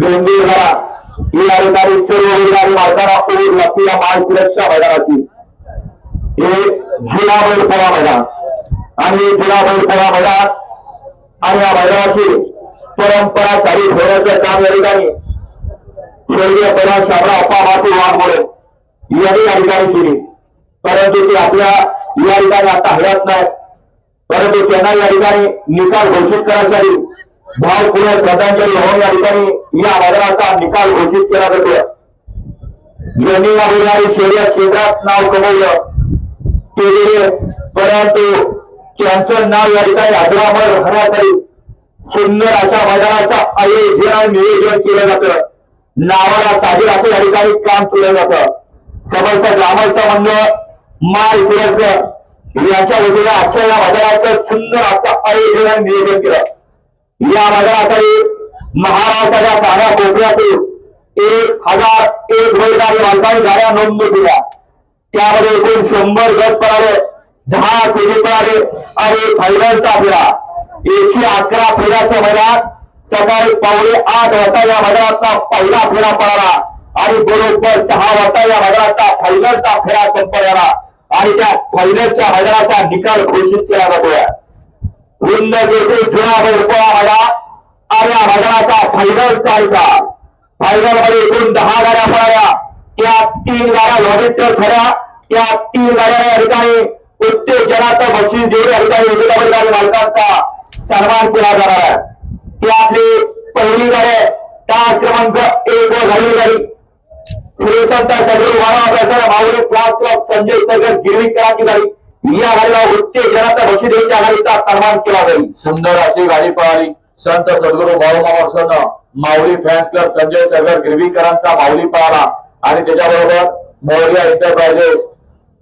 बेंदूरगडा ही या ठिकाणी सर्व बैलगाडी मालकांना कोविड लागते या बाल सुरक्षा मैदानाची. हे जुना बैलपोळा मैदान. आणि जुना बैलपोळा मैदान आणि या मैदानाची परंपरा चालू ठेवण्याचं काम या ठिकाणी स्वर्गीय प्रधान शाबरा अप्पा मातू वाघमोडे यांनी या ठिकाणी केली. परंतु ते आपल्या या ठिकाणी आता हयात नाही परंतु त्यांना या ठिकाणी निकाल घोषित करायच्या भाव भावपूर्ण श्रद्धांजली होऊन या ठिकाणी या वादळाचा निकाल घोषित केला जातो. ज्यांनी या बैलगाडी शर्यत क्षेत्रात नाव कमवलं ते गेले. परंतु त्यांचं नाव या ठिकाणी अजरामर राहण्यासाठी सुंदर अशा मैदानाचं आयोजन आणि नियोजन केलं जातं. नावाला साजीर असं या ठिकाणी काम केलं जातं. समर्थ ग्रामस्थ मंडळ माल सुरजकर यांच्या वतीने आजच्या या मैदानाचं सुंदर असं आयोजन आणि नियोजन केलं. या मैदानासाठी महाराष्ट्राच्या कान्या कोपऱ्यातून एक हजार एक बैलगाडी मालकांनी गाड्या नोंद केल्या. त्यामध्ये एकूण शंभर गट पळाले दहा सेमी पळाले आणि फायनलचा फेरा. एकशे अकरा फेऱ्याच्या मैदान सकाळी पावणे आठ वाजता या मैदानातला पहिला फेरा पळाला आणि बरोबर सहा वाजता या मैदानाचा फायनलचा फेरा संपला. आणि त्या फायनलच्या मैदानाचा निकाल घोषित केला जातोय. रुंद जुळा जुना बैलपोळा आणि या भजनाचा फायनल चालता. फायनलमध्ये एकूण दहा गाड्या पळाल्या त्या तीन गाड्या लॉबेटर झाल्या. त्या तीन गाड्या या ठिकाणी उत्तेजनाचं बक्षीस देऊन या ठिकाणी मालकांचा सन्मान केला जाणार आहे. त्यातली पहिली गाडी तास क्रमांक एक वर झाली गाडी. श्री संत सगळे वाळा प्रसन्न माऊली क्लास क्लब संजय सगर गिरवीकरांची गाडी. या गाडीला उत्तेजनाचं बक्षीस देऊन त्या सन्मान केला जाईल. सुंदर अशी गाडी पळाली. संत सद्गुरू बाळूमामा माऊली फॅन्स क्लब संजय सागर गिरवीकरांचा माऊली पळाला. आणि त्याच्याबरोबर मोरया एंटरप्राइजेस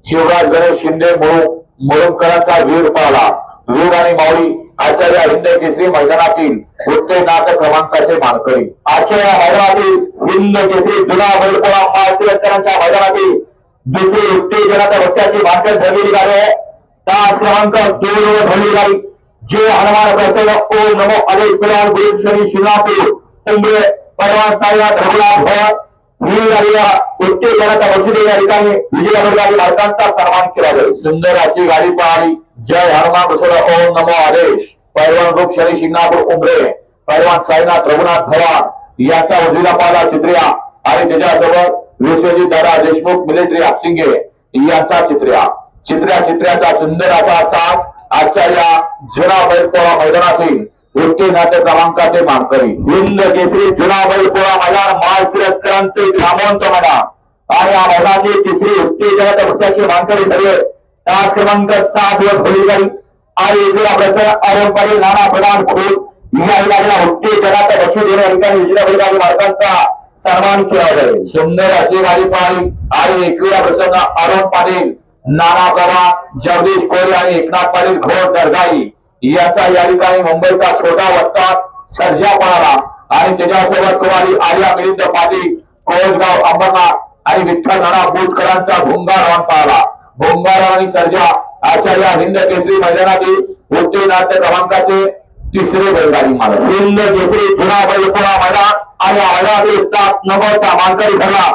शिवराज गणेश शिंदे मुळू मुळुमकरांचा वीर पळाला. वीर आणि माऊली आचार्य हिंद केसरी मैदानातील उत्ते नाटक क्रमांकाचे मानकरी. आचार्य मैदानातील हिंद केसरी जुना बैलपोळा माळशिरस्करांच्या मैदानातील दुसरी उत्तेजनाच्या बक्षाची मानकरी ठरलेली गाडी आहे. तास क्रमांक दोन वर ठरलेली गाडी. जे हनुमान प्रसन्न ओम नमो अनेक कुलाल गुरु शनी शिंगापूर उंबरे परवान साईनाथ रघुनाथ भवन ही गाडी या उत्तेजनाच्या बक्षी या ठिकाणी विजय गाडी मालकांचा सन्मान केला जाईल. सुंदर अशी गाडी पाहिली. जय हनुमान प्रसन्न ओम नमो आदेश पैलवान ग्रुप शनी शिंगणापूर उमरे पैलवान साईनाथ रघुनाथ धवा याचा उजवीला पाहिला चित्रिया. आणि त्याच्यासोबत विश्वजित दादा देशमुख मिलिटरी आपसिंगे यांचा चित्र्या. चित्र्या चित्र्याचा सुंदर असा साज आजच्या या जुना बैलपोळा मैदानातील वृत्ती नाट्य क्रमांकाचे मानकरी. हिंद केसरी जुना बैलपोळा मैदान माळशिरस्करांचे ग्रामवंत मैदान. आणि या मैदानाची तिसरी उत्तेजनाच्या पक्षाची मानकरी ठरले तास क्रमांक सात वर खोली गाडी आणि इकडे प्रसन्न अरुण नाना प्रधान खोल महिला गाडीला उत्तेजनाचं बक्षीस देण्या ठिकाणी विजय बैलगाडी मालकांचा सन्मान केला जाईल सुंदर अशी गाडी पळाली आणि एकविरा प्रसन्न अरुण पाटील नाना प्रभा जगदीश कोहली आणि एकनाथ पाटील घोर दर्जाई. याचा या ठिकाणी मुंबईचा छोटा वस्तात सर्जा पळाला आणि त्याच्यासोबत कुमारी आर्या मिलिंद पाटील कोळसगाव अंबरनाथ आणि विठ्ठल नाना बुधकरांचा भुंगार रान पाळला. भुंगार आणि सर्जा आचार्य हिंद केसरी मैदानातील वृत्ती नाट्य क्रमांकाचे तिसरे बैलगाडी मालक. हिंद केसरी जुना बैलपोळा मैदान आणि या मैदानातील सात नंबरचा मानकरी ठरला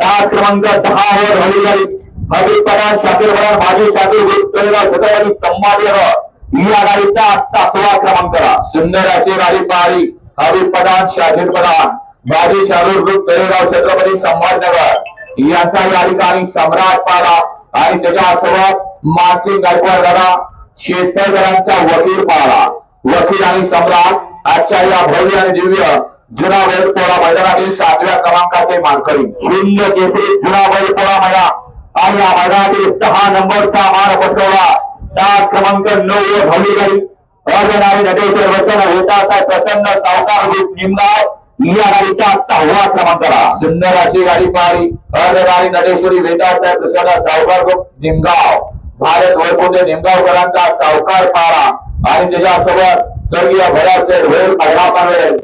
तास क्रमांक दहा वर झाली गाडी हबीब पठाण शाकीर पठाण माजी शाकीर ग्रुप तळेगाव छत्रपती संभाजीनगर या गाडीचा सातवा क्रमांक. सुंदर अशी गाडी पाळी हबीब पठाण शाहीर पठाण बाजी शालूर ग्रुप तळेगाव छत्रपती संभाजीनगर. यांचा या ठिकाणी सम्राट पाडा आणि त्याच्यासोबत मानसिंग गायकवाड दादा शेतकऱ्यांचा वकील पाडा. वकील आणि सम्राट आजच्या या भव्य आणि दिव्य जुना बैलपोळा मैदानातील सातव्या क्रमांकाचे मानकरी शून्य केसरी जुना बैलपोळा मैदान. आणि या मैदानातील सहा नंबरचा मान पटकवला तास क्रमांक नऊ वर झाली गाडी अर्धनारी नटेश्वर वचन होतासाहेब प्रसन्न सावकार ग्रुप निमगाव. या गाडीचा सहावा क्रमांक आला. सुंदर अशी गाडी पारी अर्धनारी नटेश्वरी वेदासाहेब प्रसन्न सावकार ग्रुप निमगाव. भारत वैकुंठ निमगावकरांचा सावकार पारा आणि त्याच्यासोबत स्वर्गीय भरत सेठ होईल अडा पावेल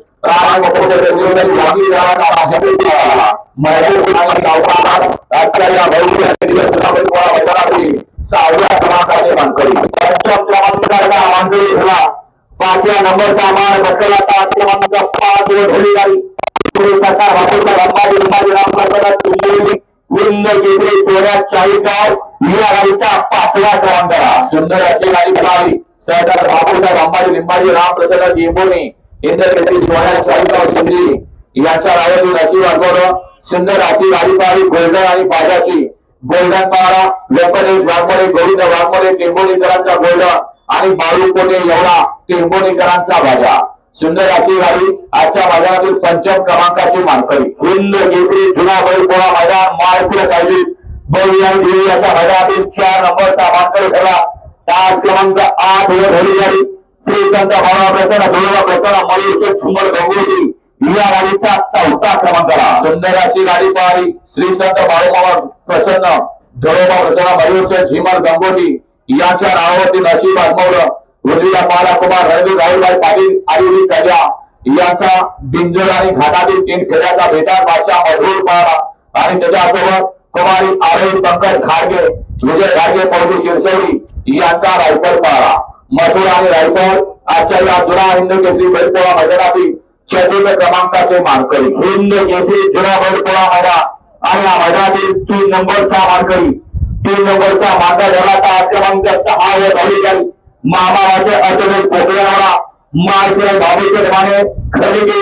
आजच्या या भविष्य सहाव्या क्रमांकाचे मानकरी क्रमांकाचा मानकरी झाला पाचव्या नंबरचा मान तास पाच श्री सरकार रामप्रसाद विंद केसरी सोळा चाळीस गाव या गाडीचा पाचवा क्रमांक सुंदर अशी गाडी सरदार बापूसाहेब अंबाजी लिंबाजी रामप्रसाद जेंबोनी. शिंदे सुंदर अशी गोल्डन आणि पाजाची. गोल्डन वाघमोडे गोविंद वाघमोडे टेंबोलीकरांचा गोल्डन आणि बाळू कोटे एवढा टेंबोलीकरांचा भाजा सुंदर अशी गाडी आजच्या बाजारातील पंचम क्रमांकाची मानकरी. हिंद केसरी जुना बैलपोळा मैदान माळशिरस आयोजित. भव्य आणि दिव्य अशा मैदानातील चार नंबरचा मानकरी ठरला. तास क्रमांक आठ वर ढोली गाडी श्री संत भावा प्रसन्न धोळा प्रसन्न मयूरचे झुमर गंगोत्री. या गाडीचा चौथा क्रमांक आला. सुंदर अशी गाडी पळाली श्री संत बाळूमामा प्रसन्न धरोबा प्रसन्न मयूरचे झिमर गंगोटी यांच्या नावावरती नशीब आजमवलं. उर्मिला पाला कुमार रणवीर राहुलभाई पाटील आयुरी कल्या यांचा बिंजोड आणि घाटातील तीन खेड्याचा बेतार भाषा मधुर पाळा आणि त्याच्यासोबत कुमारी आरोही पंकज घाडगे विजय घाडगे पौडी शिरसवडी यांचा रायफल पाळा मथुर आणि रायफल आजच्या या जुना हिंद केसरी बैलपोळा मैदानातील चतुर्थ क्रमांकाचे मानकरी. हिंद केसरी जुना बैलपोळा मैदान. आणि या मैदानातील तीन नंबरचा मानकरी. तीन नंबरचा मानका झाला तास क्रमांक सहा वर ढोली मामाचे अतुल अर्थवेद पोकळ्यावाला माळशिरस भावेचे माने खरेदी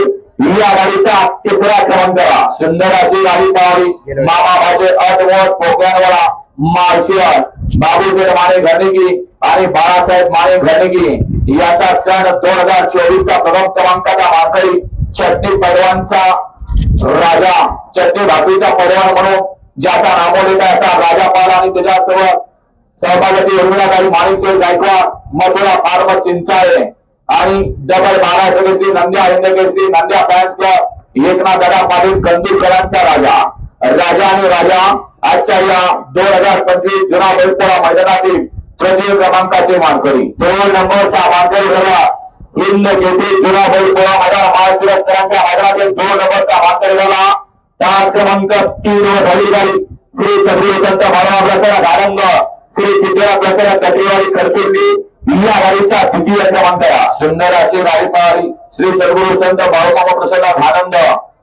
या गाडीचा तिसरा क्रमांक सुंदर अशी गाडी पळाली मामा भाचे अटवत पोकळ्यावाला माळशिरस बाबूसाहेब माने घरणिकी आणि बाळासाहेब माने घरणिकी याचा सण दोन हजार चोवीस चा प्रथम क्रमांकाचा मानकरी चटणी पैलवानचा राजा चटणी भाकरीचा पैलवान म्हणून ज्याचा नामोल्लेख आहे असा राजा पाल आणि त्याच्यासोबत सहभागी उर्मिळाबाई माणिकशिव गायकवाड मथुरा फार्म चिंचाळे आणि double Maharashtra Kesari Nandya Hind Kesari Nandya fans club Eknath Dada Patil कंदूरकरांचा राजा. राजा आणि राजा आजच्या या दोन हजार पंचवीस जुना बैलपोळा मैदानातील तृतीय क्रमांकाचे मानकरी. दोन नंबरचा मानकरी झाला हिंद केसरी जुना बैलपोळा मैदान महाशिरस्करांच्या मैदानातील दोन नंबरचा मानकरी झाला तास क्रमांक तीन वर गाडी श्री सगळी संत बाळा प्रसन्न गारंग श्री सिद्धेरा प्रसन्न कटरीवाडी खरसुर्ली या गाडीचा द्वितीय क्रमांक आला. सुंदर अशी गाडी पळाली श्री सद्गुरु संत बाळूमामा प्रसन्न आनंद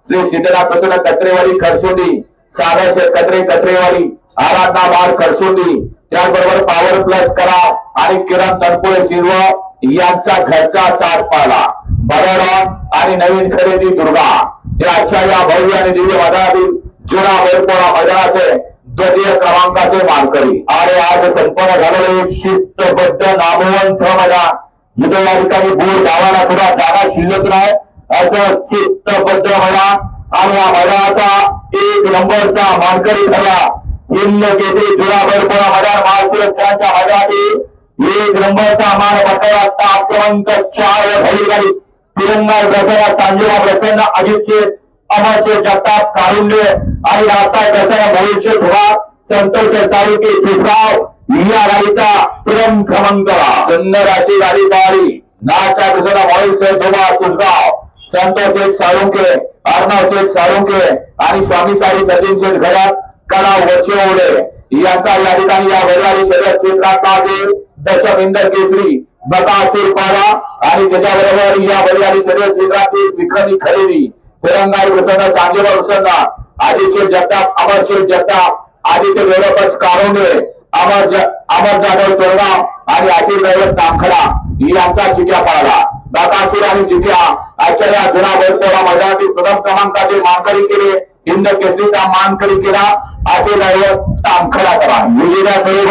श्री सिद्धनाथ प्रसन्न कत्रेवाडी खरसुंडी सागर शेठ कत्रे कत्रेवाडी आराधना बाळ खरसोली त्याचबरोबर पॉवर प्लस करा आणि किरण तनपुरे शिरव यांचा घरचा साथ पाहिला बरोडा आणि नवीन खरेदी दुर्गा. हे आजच्या या भव्य आणि दिव्य मैदानातील जुना बैलपोळा मैदानाचे द्वितीय क्रमांकाचे मानकरी. आणि आज संपन्न झालेले शिस्तबद्ध नामवंत मैदान. जिथे या ठिकाणी बोर गावाला सुद्धा जागा शिल्लक नाही. असं शिस्तबद्ध मैदान आणि या मैदानाचा एक नंबरचा मानकरी ठरला हिंद केसरी जुना बैलपोळा मैदान महाशिरस्करांच्या मैदानातील एक नंबरचा मान पकडला तास क्रमांक चार वर भरली तिरंगा प्रसन्न सांजेवा प्रसन्न अजितचे अमरचे जगताप कारुंडे आणि रासाय प्रसन्न भविष्य धुवा संतोष चालुके सुसगाव या गाडीचा क्रम क्रमांक आला. सुंदर अशी गाडी पळाली नाचा प्रसन्न मोहिल धुवा धोबा संतोष शेठ साळुंके अर्णव शेठ साळुंके आणि स्वामी साई सचिन शेठ घरात कला वर्षे ओढे. यांचा या ठिकाणी या वैरारी शर्यत क्षेत्रातला जे दशम इंदर केसरी बकासूर पाडा आणि त्याच्याबरोबर या वैरारी शर्यत क्षेत्रातील विक्रमी खरेदी. तिरंगाई प्रसन्न सांजेवा प्रसन्न आदित्य जगताप अमर शेठ जगताप आदित्य गौरवच कारोंडे अमर अमर जाधव सोरगाव आणि अखिल गौरव तामखडा यांचा चिट्या पाळला बाकासूर आणि चिट्या आजच्या या जुना बैलपोळा मैदानातील प्रथम क्रमांकाचे मानकरी केले. हिंद केसरीचा मानकरी केला. अखिल ड्रायव्हर तामखडा करा. विजेता सर्व